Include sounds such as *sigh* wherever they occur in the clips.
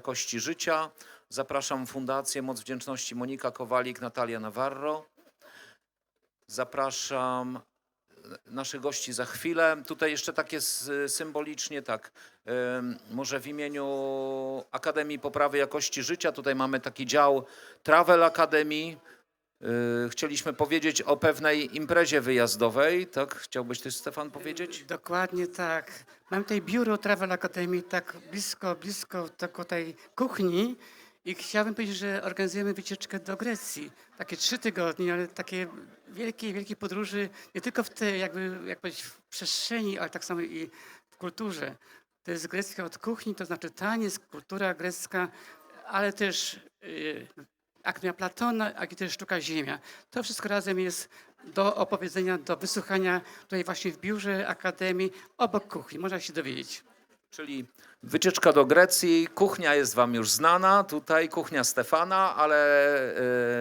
jakości życia. Zapraszam Fundację Moc Wdzięczności Monika Kowalik, Natalia Navarro. Zapraszam e, naszych gości za chwilę. Tutaj jeszcze takie symbolicznie, tak, może w imieniu Akademii Poprawy Jakości Życia, tutaj mamy taki dział Travel Academy. Y, Chcieliśmy powiedzieć o pewnej imprezie wyjazdowej, tak? Chciałbyś ty, Stefan, powiedzieć? Dokładnie tak. Mam tutaj biuro Travel Academy tak blisko, blisko tej kuchni i chciałbym powiedzieć, że organizujemy wycieczkę do Grecji. Takie trzy tygodnie, ale takie wielkie, wielkie podróży nie tylko w tej jakby, jak powiedzieć, w przestrzeni, ale tak samo i w kulturze. To jest grecka od kuchni, to znaczy taniec, kultura grecka, ale też y, Akmia Platona, jak i też sztuka ziemia. To wszystko razem jest do opowiedzenia, do wysłuchania tutaj właśnie w biurze Akademii obok kuchni. Można się dowiedzieć. Czyli wycieczka do Grecji, kuchnia jest wam już znana, tutaj kuchnia Stefana, ale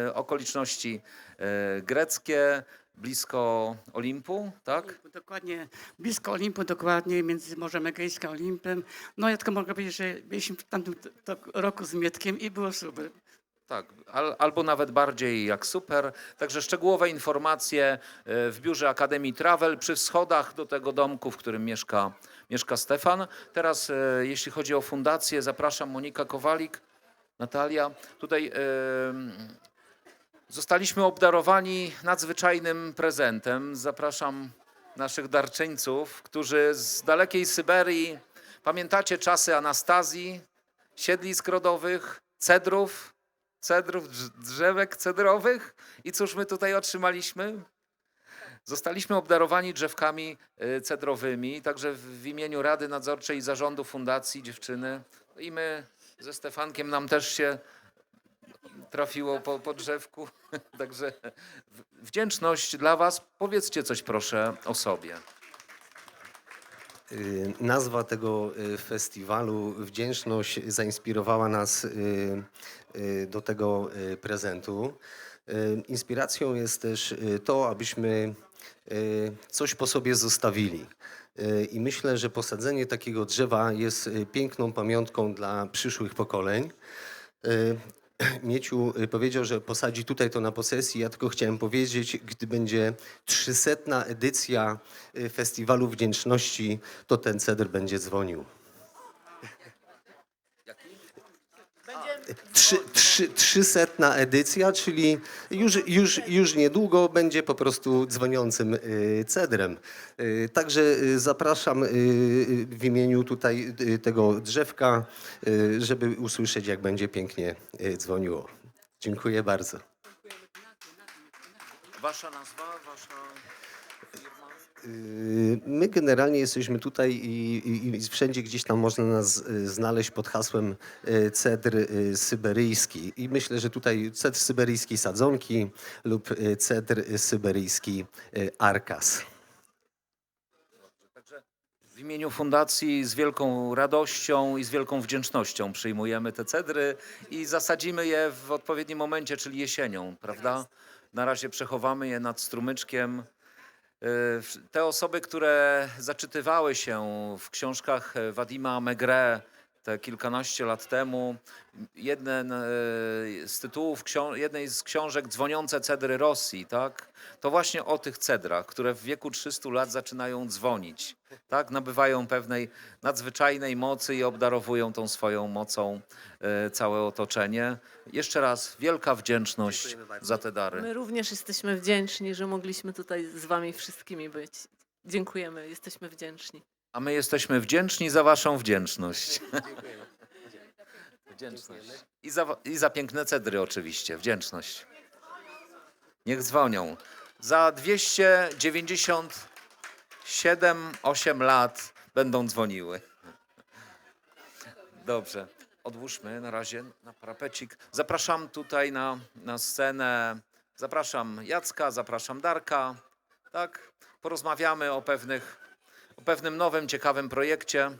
e, okoliczności e, greckie, blisko Olimpu, tak? Dokładnie blisko Olimpu, dokładnie między Morzem Egejskim a Olimpem. No ja tylko mogę powiedzieć, że byliśmy w tamtym roku z Mietkiem i było super. Tak, al, albo nawet bardziej jak super. Także szczegółowe informacje e, w biurze Akademii Travel przy schodach do tego domku, w którym mieszka, mieszka Stefan. Teraz, e, jeśli chodzi o fundację, zapraszam Monika Kowalik, Natalia. Tutaj e, zostaliśmy obdarowani nadzwyczajnym prezentem. Zapraszam naszych darczyńców, którzy z dalekiej Syberii, pamiętacie czasy Anastazji, siedlisk rodowych, cedrów, cedrów, drz- drzewek cedrowych. I cóż my tutaj otrzymaliśmy? Zostaliśmy obdarowani drzewkami y, cedrowymi, także w imieniu Rady Nadzorczej i Zarządu Fundacji Dziewczyny. I my ze Stefankiem nam też się trafiło po, po drzewku. *laughs* Także wdzięczność dla Was. Powiedzcie coś proszę o sobie. Y, Nazwa tego y, festiwalu Wdzięczność zainspirowała nas y, do tego prezentu. Inspiracją jest też to, abyśmy coś po sobie zostawili. I myślę, że posadzenie takiego drzewa jest piękną pamiątką dla przyszłych pokoleń. Mieciu y, powiedział, że posadzi tutaj to na posesji. Ja tylko chciałem powiedzieć, gdy będzie 300 edycja y, Festiwalu Wdzięczności, to ten cedr będzie dzwonił. Trzy, trzy, 300 edycja, czyli już, już, już niedługo będzie po prostu dzwoniącym y, cedrem. Y, Także y, zapraszam w imieniu tutaj tego drzewka, żeby usłyszeć, jak będzie pięknie dzwoniło. Dziękuję bardzo. Wasza nazwa, wasza firma? Y, My generalnie jesteśmy tutaj i, i, i wszędzie gdzieś tam można nas y, znaleźć pod hasłem y, cedr syberyjski. I myślę, że tutaj cedr syberyjski sadzonki lub cedr syberyjski arkas. W imieniu fundacji z wielką radością i z wielką wdzięcznością przyjmujemy te cedry i zasadzimy je w odpowiednim momencie, czyli jesienią, prawda? Na razie przechowamy je nad strumyczkiem. Y, Te osoby, które zaczytywały się w książkach Wadima Megre te kilkanaście lat temu, jeden e, z tytułów jednej z książek Dzwoniące cedry Rosji, tak? To właśnie o tych cedrach, które w wieku 300 lat zaczynają dzwonić, tak? Nabywają pewnej nadzwyczajnej mocy i obdarowują tą swoją mocą e, całe otoczenie. Jeszcze raz wielka wdzięczność za te dary. My również jesteśmy wdzięczni, że mogliśmy tutaj z wami wszystkimi być. Dziękujemy, jesteśmy wdzięczni. A my jesteśmy wdzięczni za waszą wdzięczność. Wdzięczność. I za, I za piękne cedry oczywiście. Wdzięczność. Niech dzwonią. Za 297, 8 lat będą dzwoniły. Dobrze. Odłóżmy na razie na parapecik. Zapraszam tutaj na, na scenę. Zapraszam Jacka, zapraszam Darka. Tak? Porozmawiamy o pewnych o pewnym nowym, ciekawym projekcie.